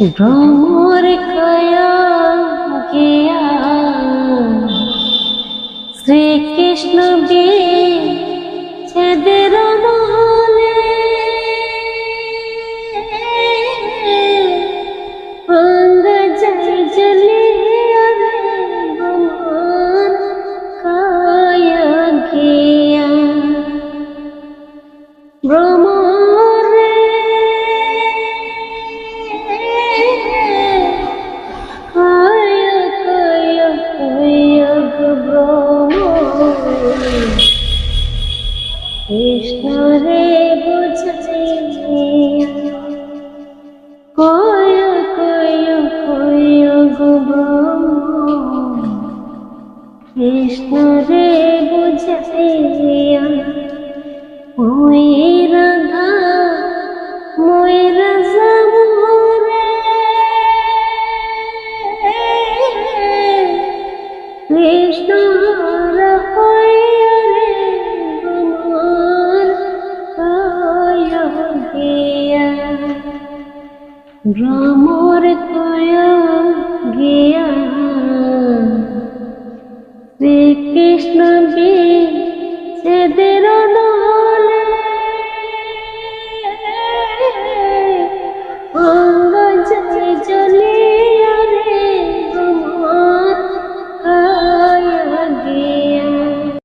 ভ্রমর কয়া গিয়া শ্রীকৃষ্ণ বিচ্ছেদের মহলে কৃষ্ণ রে বুঝাইয়া কয় কয় কয় ভ্রমর কৃষ্ণ রে বুঝাইয়া ওই রাধা মই রাজা কৃষ্ণ ভ্রমর কয়া গিয়া। শ্রীকৃষ্ণ বি সেদের নয়